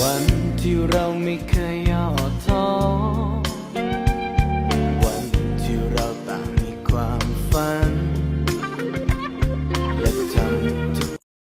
วันที่เราไม่เคย